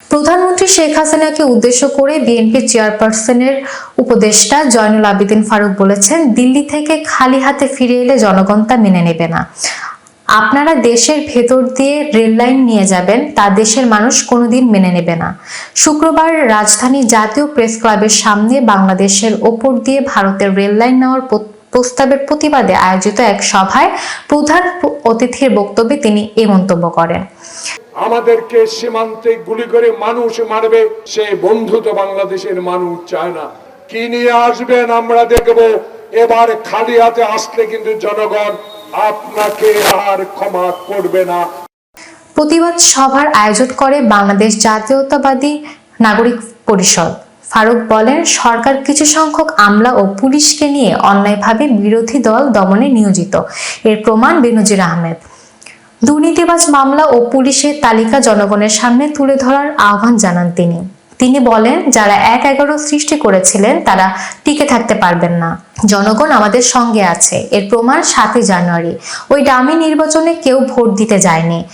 প্রধানমন্ত্রী শেখ হাসিনাকে উদ্দেশ্য করে বিএনপি চেয়ারপারসনের উপদেষ্টা জয়নুল আবেদিন ফারুক বলেছেন, দিল্লি থেকে খালি হাতে ফিরে এলে জনগণ তা মেনে নেবে না। আপনারা দেশের ভেতর দিয়ে রেল লাইন নিয়ে যাবেন, তা দেশের মানুষ কোনোদিন মেনে নেবে না। শুক্রবার রাজধানী জাতীয় প্রেস ক্লাবের সামনে বাংলাদেশের ওপর দিয়ে ভারতের রেল লাইন নেওয়ার প্রস্তাবের প্রতিবাদে আয়োজিত এক সভায় প্রধান অতিথির বক্তব্যে তিনি এ মন্তব্য করেন। আমাদেরকে সীমান্তে গুলি করে মানুষ মারবে, সে বন্ধু তো বাংলাদেশের মানুষ চায় না। কি নিয়ে আসবেন আমরা দেখব। এবার খালি হাতে আসলে কিন্তু জনগণ আপনাকে আর ক্ষমা করবে না। প্রতিবাদ সভার আয়োজন করে বাংলাদেশ জাতীয়তাবাদী নাগরিক পরিষদ। ফারুক বলেন, সরকার কিছু সংখ্যক আমলা ও পুলিশকে নিয়ে অন্যায়ভাবে বিরোধী দল দমনে নিয়োজিত। এর প্রমাণ বেনজির আহমেদ। দুর্নীতিবাজ মামলা ও পুলিশের তালিকা জনগণের সামনে তুলে ধরার আহ্বান জানান তিনি। তিনি বলেন, যারা এক এগারো সৃষ্টি করেছিলেন, তারা টিকে থাকতে পারবেন না। জনগণ আমাদের সঙ্গে আছে। এর প্রমাণ সাতই জানুয়ারি। ওই ডামি নির্বাচনে কেউ ভোট দিতে যায়নি।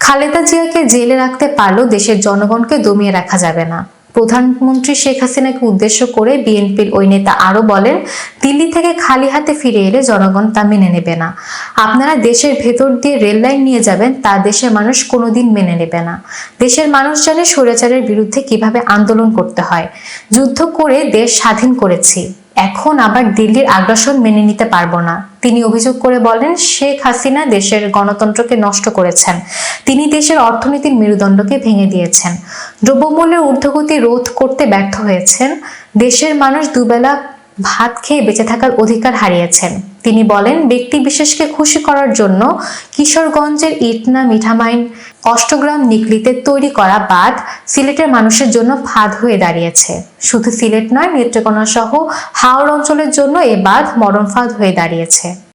খালেদা জিয়াকে জেলে রাখতে পারলেও দেশের জনগণকে দমিয়ে রাখা যাবে না। প্রধানমন্ত্রী শেখ হাসিনাকে উদ্দেশ্য করে বিএনপির ওই নেতা আরও বলেন, দিল্লি থেকে খালি হাতে ফিরে এলে জনগণ তা মেনে নেবে না। আপনারা দেশের ভেতর দিয়ে রেল লাইন নিয়ে যাবেন, তা দেশের মানুষ কোনোদিন মেনে নেবে না। দেশের মানুষ জানে স্বৈরাচারের বিরুদ্ধে কীভাবে আন্দোলন করতে হয়। যুদ্ধ করে দেশ স্বাধীন করেছি। এখন আবার দিল্লির আগ্রাসন মেনে নিতে পারব না। তিনি অভিযোগ করে বলেন, শেখ হাসিনা দেশের গণতন্ত্রকে নষ্ট করেছেন। তিনি দেশের অর্থনীতির মেরুদণ্ডকে ভেঙে দিয়েছেন। দ্রব্যমূল্যের ঊর্ধ্বগতি রোধ করতে ব্যর্থ হয়েছেন। দেশের মানুষ দুবেলা ভাত খেয়ে বেঁচে থাকার অধিকার হারিয়েছেন। তিনি বলেন, ব্যক্তি বিশেষকে খুশি করার জন্য কিশোরগঞ্জের ইটনা মিঠামাইন অষ্টগ্রাম নিকলিতে তৈরি করা বাঁধ সিলেটের মানুষের জন্য ফাঁদ হয়ে দাঁড়িয়েছে। শুধু সিলেট নয় নেত্রকোনা সহ হাওড় অঞ্চলের জন্য এ বাঁধ মরণ ফাঁদ হয়ে দাঁড়িয়েছে।